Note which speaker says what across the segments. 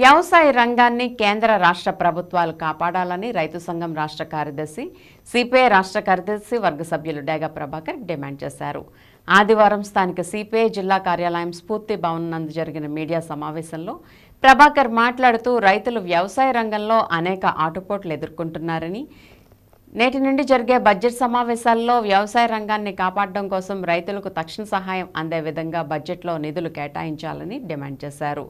Speaker 1: వ్యవసాయ రంగాన్ని కేంద్ర రాష్ట్ర ప్రభుత్వాలు కాపాడాలని రైతు సంఘం రాష్ట్ర కార్యదర్శి సిపిఐ రాష్ట్ర కార్యదర్శి వర్గ సభ్యులు డేగా ప్రభాకర్ డిమాండ్ చేశారు. ఆదివారం స్థానిక సిపిఐ జిల్లా కార్యాలయం స్ఫూర్తి భవన్ నందు జరిగిన మీడియా సమావేశంలో ప్రభాకర్ మాట్లాడుతూ రైతులు వ్యవసాయ రంగంలో అనేక ఆటుపోట్లు ఎదుర్కొంటున్నారని నేటి నుండి జరిగే బడ్జెట్ సమావేశాల్లో వ్యవసాయ రంగాన్ని కాపాడడం కోసం రైతులకు తక్షణ సహాయం అందే విధంగా బడ్జెట్లో నిధులు కేటాయించాలని డిమాండ్ చేశారు.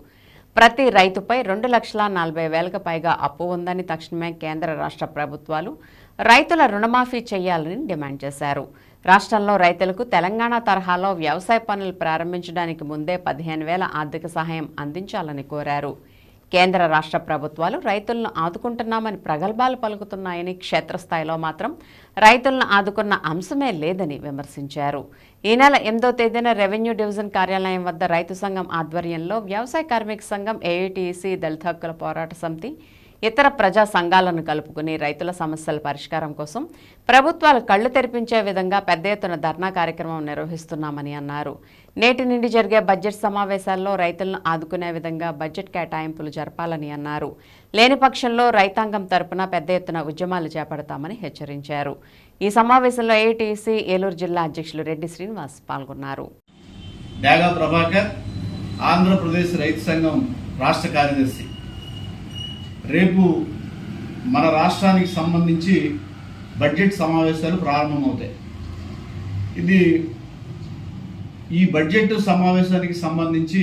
Speaker 1: ప్రతి రైతుపై రెండు లక్షల నలభై వేలకు పైగా అప్పు ఉందని తక్షణమే కేంద్ర రాష్ట్ర ప్రభుత్వాలు రైతుల రుణమాఫీ చేయాలని డిమాండ్ చేశారు. రాష్ట్రంలో రైతులకు తెలంగాణ తరహాలో వ్యవసాయ పనులు ప్రారంభించడానికి ముందే పదిహేను వేల ఆర్థిక సహాయం అందించాలని కోరారు. కేంద్ర రాష్ట్ర ప్రభుత్వాలు రైతులను ఆదుకుంటున్నామని ప్రగల్భాలు పలుకుతున్నాయని క్షేత్రస్థాయిలో మాత్రం రైతులను ఆదుకున్న అంశమే లేదని విమర్శించారు. ఈ నెల ఎనిమిదో తేదీన రెవెన్యూ డివిజన్ కార్యాలయం వద్ద రైతు సంఘం ఆధ్వర్యంలో వ్యవసాయ కార్మిక సంఘం ఏఐటీసీ దళిత హక్కుల పోరాట సమితి ఇతర ప్రజా సంఘాలను కలుపుకుని రైతుల సమస్యల పరిష్కారం కోసం ప్రభుత్వాలు కళ్ళు తెరిపించే విధంగా పెద్ద ఎత్తున ధర్నా కార్యక్రమం నిర్వహిస్తున్నామని అన్నారు. నేటి నుండి జరిగే బడ్జెట్ సమావేశాల్లో రైతులను ఆదుకునే విధంగా బడ్జెట్ కేటాయింపులు జరపాలని అన్నారు. లేని పక్షంలో రైతాంగం తరపున పెద్ద ఎత్తున ఉద్యమాలు చేపడతామని హెచ్చరించారు. ఈ సమావేశంలో ఏటీసీ ఏలూరు జిల్లా అధ్యక్షులు రెడ్డి శ్రీనివాస్ పాల్గొన్నారు.
Speaker 2: ఆంధ్రప్రదేశ్ రైతు సంఘం రాష్ట్ర కార్యదర్శి. రేపు మన రాష్ట్రానికి సంబంధించి బడ్జెట్ సమావేశాలు ప్రారంభమవుతాయి. ఇది ఈ బడ్జెట్ సమావేశానికి సంబంధించి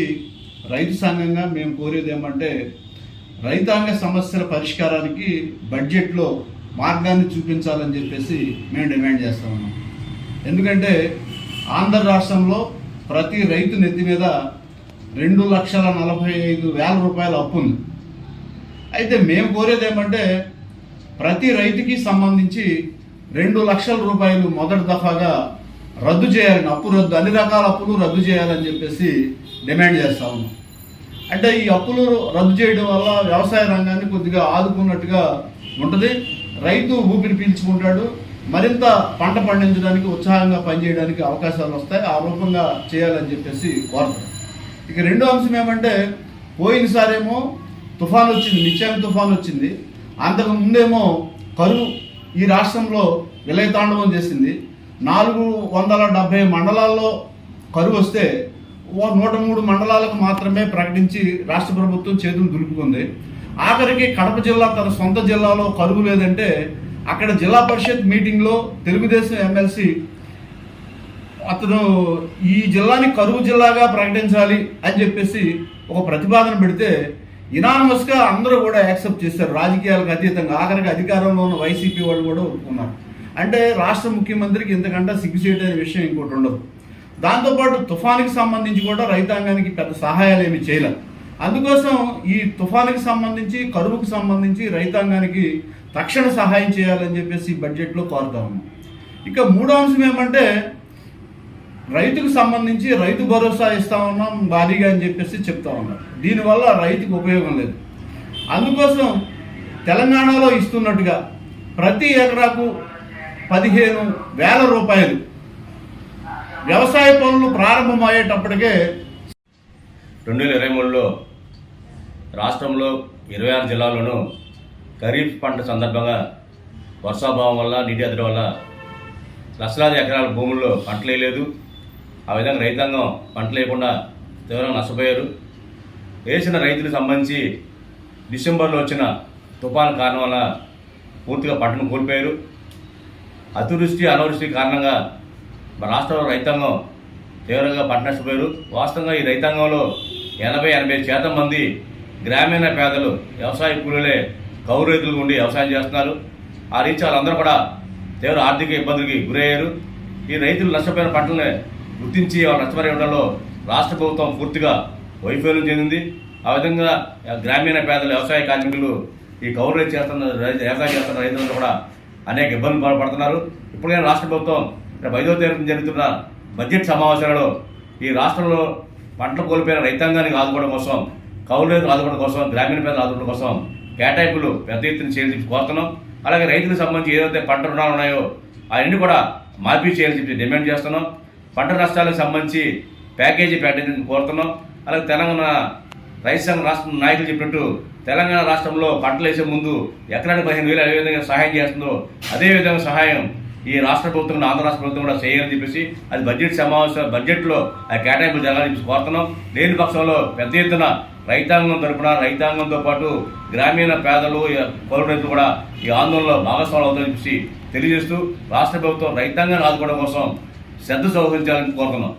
Speaker 2: రైతు సంఘంగా మేము కోరేది ఏమంటే రైతాంగ సమస్యల పరిష్కారానికి బడ్జెట్లో మార్గాన్ని చూపించాలని చెప్పేసి మేము డిమాండ్ చేస్తా ఉన్నాం ఎందుకంటే ఆంధ్ర రాష్ట్రంలో ప్రతి రైతు నెత్తి మీద రెండు లక్షల నలభై ఐదు వేల రూపాయల అప్పు ఉంది అయితే మేము కోరేది ఏమంటే ప్రతి రైతుకి సంబంధించి రెండు లక్షల రూపాయలు మొదటి దఫాగా రద్దు చేయాలని అప్పు రద్దు అన్ని రకాల అప్పులు రద్దు చేయాలని చెప్పేసి డిమాండ్ చేస్తా ఉన్నాం. అంటే ఈ అప్పులు రద్దు చేయడం వల్ల వ్యవసాయ రంగాన్ని కొద్దిగా ఆదుకున్నట్టుగా ఉంటుంది. రైతు ఊపిరి పీల్చుకుంటాడు. మరింత పంట పండించడానికి ఉత్సాహంగా పనిచేయడానికి అవకాశాలు వస్తాయి. ఆ రూపంగా చేయాలని చెప్పేసి కోరుతాం ఇక రెండో అంశం ఏమంటే పోయినసారేమో తుఫాన్ వచ్చింది నిత్యాన్ని తుఫాన్ వచ్చింది. అంతకు ముందేమో కరువు ఈ రాష్ట్రంలో విలయతాండవం చేసింది. నాలుగు వందల డెబ్బై మండలాల్లో కరువు వస్తే నూట మూడు మండలాలకు మాత్రమే ప్రకటించి రాష్ట్ర ప్రభుత్వం చేతులు దులుపుకుంది. ఆఖరికి కడప జిల్లా తన సొంత జిల్లాలో కరువు లేదంటే అక్కడ జిల్లా పరిషత్ మీటింగ్లో తెలుగుదేశం ఎమ్మెల్సీ అతను ఈ జిల్లాని కరువు జిల్లాగా ప్రకటించాలి అని చెప్పేసి ఒక ప్రతిపాదన పెడితే ఇనానమస్గా అందరూ కూడా యాక్సెప్ట్ చేశారు రాజకీయాలకు అతీతంగా ఆఖరికి అధికారంలో ఉన్న వైసీపీ వాళ్ళు కూడా ఒప్పుకున్నారు. అంటే రాష్ట్ర ముఖ్యమంత్రికి ఇంతకంటే సిగ్గుచేటు అనే విషయం ఇంకోటి ఉండదు. దాంతోపాటు తుఫానికి సంబంధించి కూడా రైతాంగానికి పెద్ద సహాయాలు ఏమి చేయలేదు. అందుకోసం ఈ తుఫానికి సంబంధించి కరువుకు సంబంధించి రైతాంగానికి తక్షణ సహాయం చేయాలని చెప్పేసి ఈ బడ్జెట్లో కోరుతా ఉన్నాం. ఇక మూడో అంశం ఏమంటే రైతుకు సంబంధించి రైతు భరోసా ఇస్తా ఉన్నాం భారీగా అని చెప్పేసి చెప్తా ఉన్నాం దీనివల్ల రైతుకు ఉపయోగం లేదు. అందుకోసం తెలంగాణలో ఇస్తున్నట్టుగా ప్రతి ఎకరాకు పదిహేను వేల రూపాయలు వ్యవసాయ పనులు ప్రారంభమయ్యేటప్పటికే
Speaker 3: రెండు వేల ఇరవై మూడులో రాష్ట్రంలో ఇరవై ఆరు జిల్లాల్లోనూ ఖరీఫ్ పంట సందర్భంగా వర్షాభావం వల్ల నీటి ఎద్దడి వల్ల లక్షలాది ఎకరాల భూముల్లో పంటలు వేయలేదు ఆ విధంగా రైతాంగం పంటలు లేకుండా తీవ్రంగా నష్టపోయారు. వేసిన రైతులకు సంబంధించి డిసెంబర్లో వచ్చిన తుఫాను కారణం వల్ల పూర్తిగా పంటను కోల్పోయారు. అతివృష్టి అనావృష్టి కారణంగా రాష్ట్రంలో రైతాంగం తీవ్రంగా పంట నష్టపోయారు. వాస్తవంగా ఈ రైతాంగంలో ఎనభై ఎనభై శాతం మంది గ్రామీణ పేదలు వ్యవసాయ కూలీలే కౌరు రైతులు ఉండి వ్యవసాయం చేస్తున్నారు. ఆ రీతి వాళ్ళందరూ కూడా తీవ్ర ఆర్థిక ఇబ్బందులకి గురయ్యారు. ఈ రైతులు నష్టపోయిన పంటలని గుర్తించి వాళ్ళు ఉండడంలో రాష్ట్ర ప్రభుత్వం పూర్తిగా వైఫల్యం చెందింది. ఆ విధంగా గ్రామీణ పేదలు వ్యవసాయ కార్మికులు ఈ కౌలు చేస్తున్న రైతు వ్యవసాయం చేస్తున్న రైతులందరూ కూడా అనేక ఇబ్బందులు పడుతున్నారు. ఇప్పటికైనా రాష్ట్ర ప్రభుత్వం రేపు ఐదో తేదీ జరుగుతున్న బడ్జెట్ సమావేశాలలో ఈ రాష్ట్రంలో పంటలు కోల్పోయిన రైతాంగానికి ఆదుకోవడం కోసం కౌలు రైతులు ఆదుకోవడం కోసం గ్రామీణ పేదలు ఆదుకోవడం కోసం కేటాయింపులు పెద్ద ఎత్తున చేయాలని కోరుతున్నాం. అలాగే రైతులకు సంబంధించి ఏదైతే పంట రుణాలు ఉన్నాయో అవన్నీ కూడా మార్పీ చేయాలని చెప్పి డిమాండ్ చేస్తున్నాం. పంట నష్టాలకు సంబంధించి ప్యాకేజీ పెట్టాలని కోరుతున్నాం. అలాగే తెలంగాణ రైతు సంఘ రాష్ట్ర నాయకులు చెప్పినట్టు తెలంగాణ రాష్ట్రంలో పంటలు వేసే ముందు ఎకరానికి పదిహేను వేలు ఏ విధంగా సహాయం చేస్తుందో అదే విధంగా సహాయం ఈ రాష్ట్ర ప్రభుత్వం ఆంధ్ర రాష్ట్ర ప్రభుత్వం కూడా చేయాలని చెప్పేసి అది బడ్జెట్ సమావేశం బడ్జెట్లో ఆ కేటాయింపులు జరగాలని చెప్పి కోరుతున్నాం. లేని పక్షంలో పెద్ద ఎత్తున రైతాంగం తరపున రైతాంగంతో పాటు గ్రామీణ పేదలు ఈ పౌర రైతులు కూడా ఈ ఆందోళనలో భాగస్వాములు అవుతారని చెప్పేసి తెలియజేస్తూ రాష్ట్ర ప్రభుత్వం రైతాంగాన్ని ఆదుకోవడం కోసం శ్రద్ధ సౌకరించాలని కోరుతున్నాం.